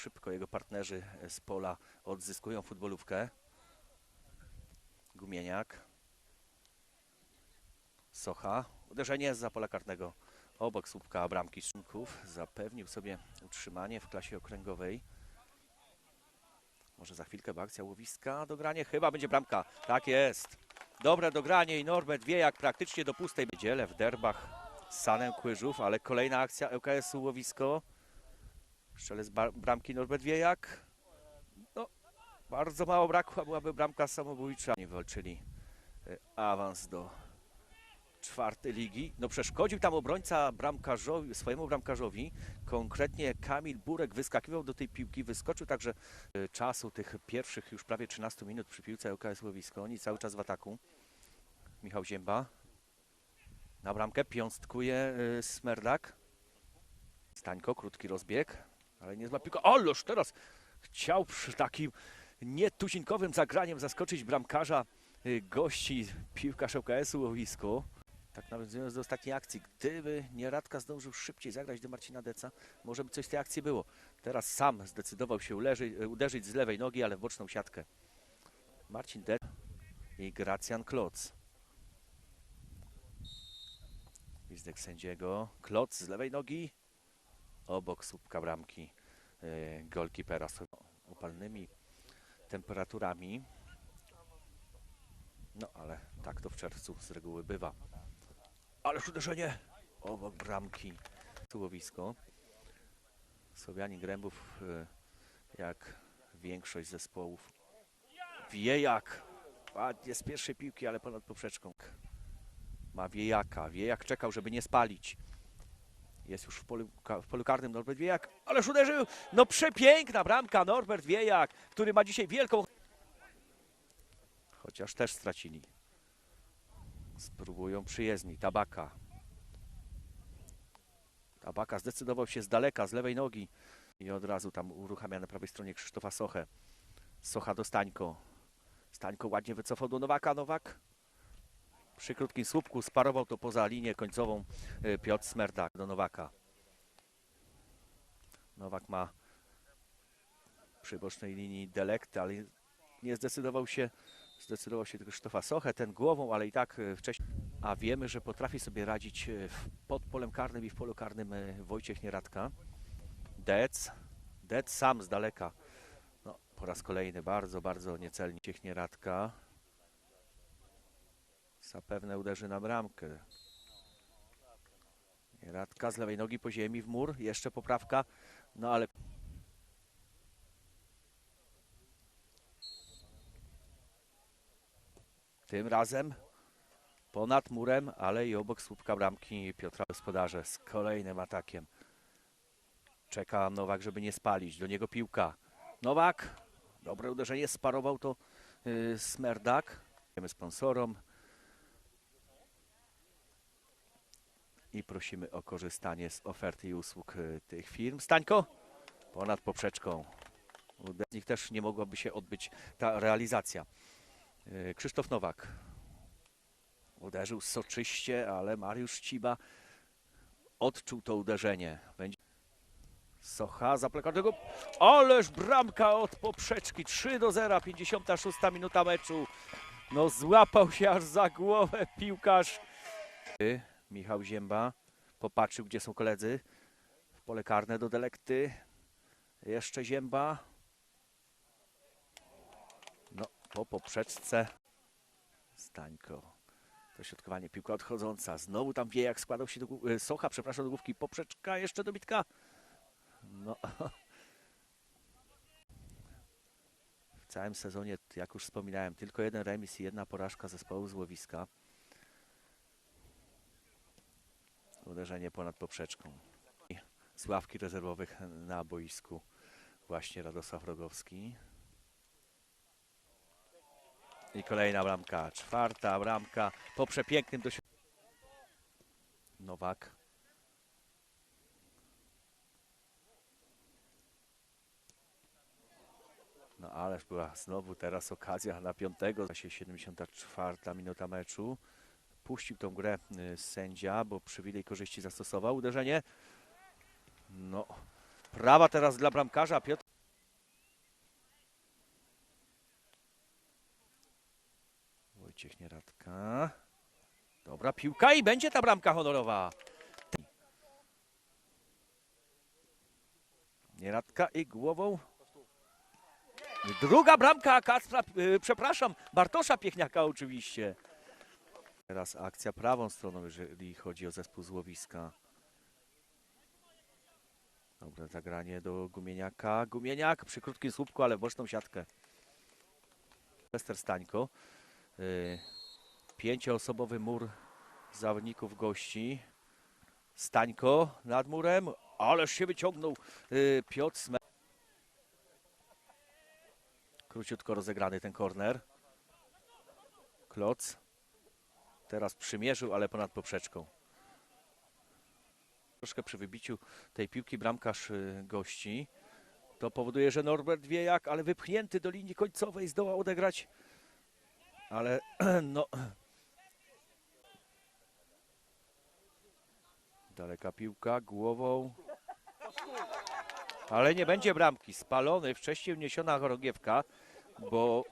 szybko jego partnerzy z pola odzyskują futbolówkę. Gumieniak. Socha. Uderzenie z pola karnego obok słupka bramki Szynków. Zapewnił sobie utrzymanie w klasie okręgowej. Może za chwilkę akcja łowiska. Dogranie chyba będzie bramka. Tak jest. Dobre dogranie i Norbert wie jak praktycznie do pustej niedzielę w derbach z Sanem Kłyżów, ale kolejna akcja ŁKS-u łowisko. Strzelec bramki Norbert Wiejak. No, bardzo mało brakło, byłaby bramka samobójcza. Nie walczyli e, awans do czwartej ligi. No przeszkodził tam obrońca bramkarzowi, swojemu bramkarzowi. Konkretnie Kamil Burek wyskakiwał do tej piłki, wyskoczył także e, czasu tych pierwszych już prawie 13 minut przy piłce ŁKS Łowisko. Oni cały czas w ataku. Michał Zięba. Na bramkę piąstkuje y, Smerdak. Stańko, krótki rozbieg, ale nie zła piłka. Ależ teraz chciał przy takim nietuzinkowym zagraniem zaskoczyć bramkarza y, gości piłkarz ŁKS-u Łowisko. Tak nawiązując do ostatniej akcji, gdyby Nieradka zdążył szybciej zagrać do Marcina Deca, może by coś z tej akcji było. Teraz sam zdecydował się uleży, uderzyć z lewej nogi, ale w boczną siatkę. Marcin Dec i Gracjan Kloc. Gwizdek sędziego. Kloc z lewej nogi. Obok słupka bramki e, golkipera z upalnymi temperaturami. No ale tak to w czerwcu z reguły bywa. Ależ uderzenie obok bramki. Słuchowisko. Słowianin Grębów, e, jak większość zespołów, wie jak. Ładnie z pierwszej piłki, ale ponad poprzeczką. Ma Wiejaka. Wiejak czekał, żeby nie spalić. Jest już w polu, w polu karnym Norbert Wiejak. Ależ uderzył! No przepiękna bramka Norbert Wiejak, który ma dzisiaj wielką... Chociaż też stracili. Spróbują przyjezdni. Tabaka. Tabaka zdecydował się z daleka, z lewej nogi. I od razu tam uruchamia na prawej stronie Krzysztofa Sochę. Socha do Stańko. Stańko ładnie wycofał do Nowaka. Nowak przy krótkim słupku sparował to poza linię końcową y, Piotr Smerdak do Nowaka. Nowak ma przy bocznej linii delekt, ale nie zdecydował się, zdecydował się tylko Krzysztofa Sochę, ten głową, ale i tak y, wcześniej. A wiemy, że potrafi sobie radzić y, pod polem karnym i w polu karnym Wojciech Nieradka. Dec, Dec sam z daleka. No, po raz kolejny bardzo, bardzo niecelnie Wojciech Nieradka. Zapewne uderzy na bramkę. Radka z lewej nogi po ziemi w mur. Jeszcze poprawka. No ale. Tym razem ponad murem, ale i obok słupka bramki Piotra Gospodarze z kolejnym atakiem. Czeka Nowak, żeby nie spalić. Do niego piłka. Nowak. Dobre uderzenie. Sparował to yy, Smerdak. Dziękujemy sponsorom. Prosimy o korzystanie z oferty i usług y, tych firm. Stańko, ponad poprzeczką. Bez nich też nie mogłaby się odbyć ta realizacja. Y, Krzysztof Nowak uderzył soczyście, ale Mariusz Ciba odczuł to uderzenie. Będzie Socha zaplekat tego. Ależ bramka od poprzeczki 3 do 0, 56 minuta meczu. No złapał się aż za głowę piłkarz. Y, Michał Zięba popatrzył, gdzie są koledzy. W pole karne do delekty. Jeszcze Zięba. No, po poprzeczce. Stańko. Dośrodkowanie, piłka odchodząca. Znowu tam wie, jak składał się do głu- e, Socha, przepraszam, do główki. Poprzeczka, jeszcze dobitka. No. W całym sezonie, jak już wspominałem, tylko jeden remis i jedna porażka zespołu z Łowiska. Uderzenie ponad poprzeczką. Z ławki rezerwowych na boisku właśnie Radosław Rogowski. I kolejna bramka, czwarta bramka po przepięknym dośrodku. Nowak. No ależ była znowu teraz okazja na piątego. Właśnie 74 minuta meczu puścił tą grę y, sędzia, bo przywilej korzyści zastosował. Uderzenie. No, prawa teraz dla bramkarza. Piotr. Wojciech Nieradka. Dobra piłka i będzie ta bramka honorowa. Nieradka i głową. Druga bramka Kacpra, y, przepraszam, Bartosza Piechniaka oczywiście. Teraz akcja prawą stroną, jeżeli chodzi o zespół złowiska. Dobre zagranie do Gumieniaka. Gumieniak przy krótkim słupku, ale w boczną siatkę. Lester Stańko. Y, Pięcioosobowy mur zawodników gości. Stańko nad murem, ależ się wyciągnął y, Piotr Sme. Króciutko rozegrany ten korner. Kloc. Teraz przymierzył, ale ponad poprzeczką. Troszkę przy wybiciu tej piłki bramkarz y, gości. To powoduje, że Norbert wie jak, ale wypchnięty do linii końcowej zdołał odegrać. Ale no... Daleka piłka głową. Ale nie będzie bramki. Spalony, wcześniej wniesiona chorągiewka, bo